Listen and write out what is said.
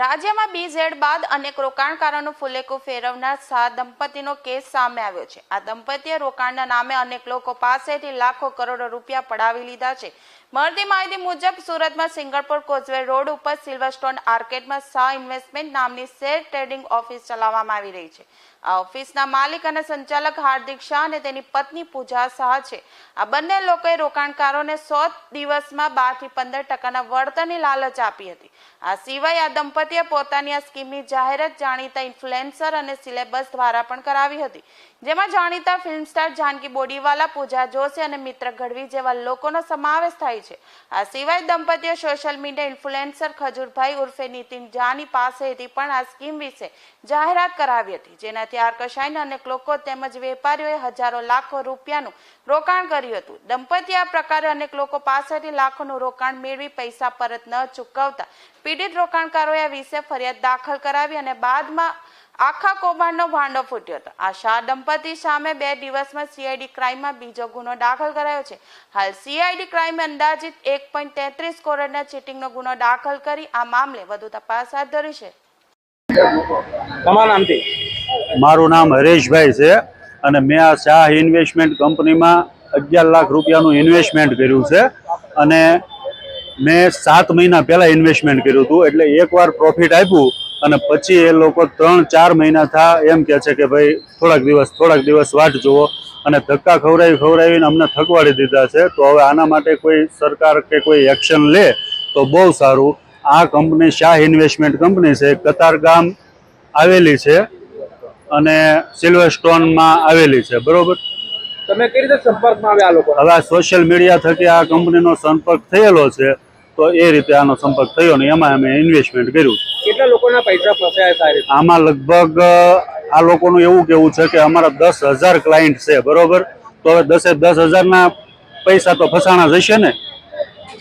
રાજ્યમાં બીઝેડ બાદ અનેક રોકાણકારોનું ફુલેકું ફેરવનાર શાહ દંપતીનો કેસ સામે આવ્યો છે. આ દંપતીએ રોકાણના નામે અનેક લોકો પાસેથી લાખો કરોડો રૂપિયા પડાવી લીધા છે. મળતી માહિતી મુજબ, સુરતમાં સિંગલપુર કોઝવે રોડ ઉપર સિલ્વરસ્ટોન આર્કેડમાં શાહ ઇન્વેસ્ટમેન્ટ નામની શેર ટ્રેડિંગ ઓફિસ ચલાવવામાં આવી રહી છે. આ ઓફિસના માલિક અને સંચાલક હાર્દિક શાહ અને તેની પત્ની પૂજા શાહ છે. આ બંને લોકોએ રોકાણકારોને સો દિવસમાં બારથી પંદર ટકાના વળતરની લાલચ આપી હતી. આ સિવાય આ દંપતીએ પોતાની આ સ્કીમની જાહેરાત જાણીતા ઇન્ફ્લુએન્સર અને સિલેબસ દ્વારા પણ કરાવી હતી. જેમાં જાણીતા ફિલ્મ જાનકી બોડીવાલા, પૂજા જોશી અને મિત્ર ગઢવી જેવા લોકોનો સમાવેશ થાય છે. આ સિવાય દંપતીએ સોશિયલ મીડિયા ઇન્ફ્લુએન્સર ખજૂરભાઈ ઉર્ફે નીતિન જાની પાસેથી પણ આ સ્કીમ વિશે જાહેરાત કરાવી હતી. જેનાથી આકર્ષાઈને અનેક લોકો તેમજ વેપારીઓએ હજારો લાખો રૂપિયાનું રોકાણ કર્યું હતું. દંપતી આ પ્રકારે અનેક લોકો પાસેથી લાખોનું રોકાણ મેળવી પૈસા પરત ન ચૂકવતા. પીડિત રોકાણકારોએ વિશે ફરિયાદ દાખલ કરાવી અને બાદમાં આખા કૌભાંડનો ભાંડો ફૂટ્યો હતો. આ શાહ દંપતી સામે બે દિવસમાં સીઆઈડી ક્રાઇમમાં બીજો ગુનો દાખલ કરાયો છે. હાલ સીઆઈડી ક્રાઇમે અંદાજિત એક પોઈન્ટ તેત્રીસ કરોડના ચીટિંગનો ગુનો દાખલ કરી આ મામલે વધુ તપાસ હાથ ધરી છે. નામથી? મારું નામ હરેશભાઈ છે અને મેં આ શાહ ઇન્વેસ્ટમેન્ટ કંપનીમાં અગિયાર લાખ રૂપિયાનું ઇન્વેસ્ટમેન્ટ કર્યું છે. અને મેં સાત મહિના પહેલાં ઇન્વેસ્ટમેન્ટ કર્યું હતું. એટલે એકવાર પ્રોફિટ આપ્યું અને પછી એ લોકો ત્રણ ચાર મહિના થા એમ કહે છે કે ભાઈ થોડાક દિવસ થોડાક દિવસ વાટ જુઓ. અને ધક્કા ખવડાવી ખવડાવીને અમને થકવાડી દીધા છે. તો હવે આના માટે કોઈ સરકાર કે કોઈ એક્શન લે તો બહુ સારું. આ કંપની શાહ ઇન્વેસ્ટમેન્ટ કંપની છે કતાર ગામ આવેલી છે અને સિલ્વર સ્ટોનમાં આવેલી છે. બરોબર? તમે કઈ રીતે સંપર્કમાં આવ્યા લોકો? હવે સોશિયલ મીડિયા થકી આ કંપનીનો સંપર્ક થયેલો છે. તો એ રીતે આનો સંપર્ક થયો ને એમાં અમે ઇન્વેસ્ટમેન્ટ કર્યું કેટલા લોકોના પૈસા ફસાયા આમાં લગભગ આ લોકોનું એવું કેવું છે કે અમારા દસ હજાર ક્લાયન્ટ છે બરોબર? તો હવે દસે દસ હજારના પૈસા તો ફસાણા જશે ને?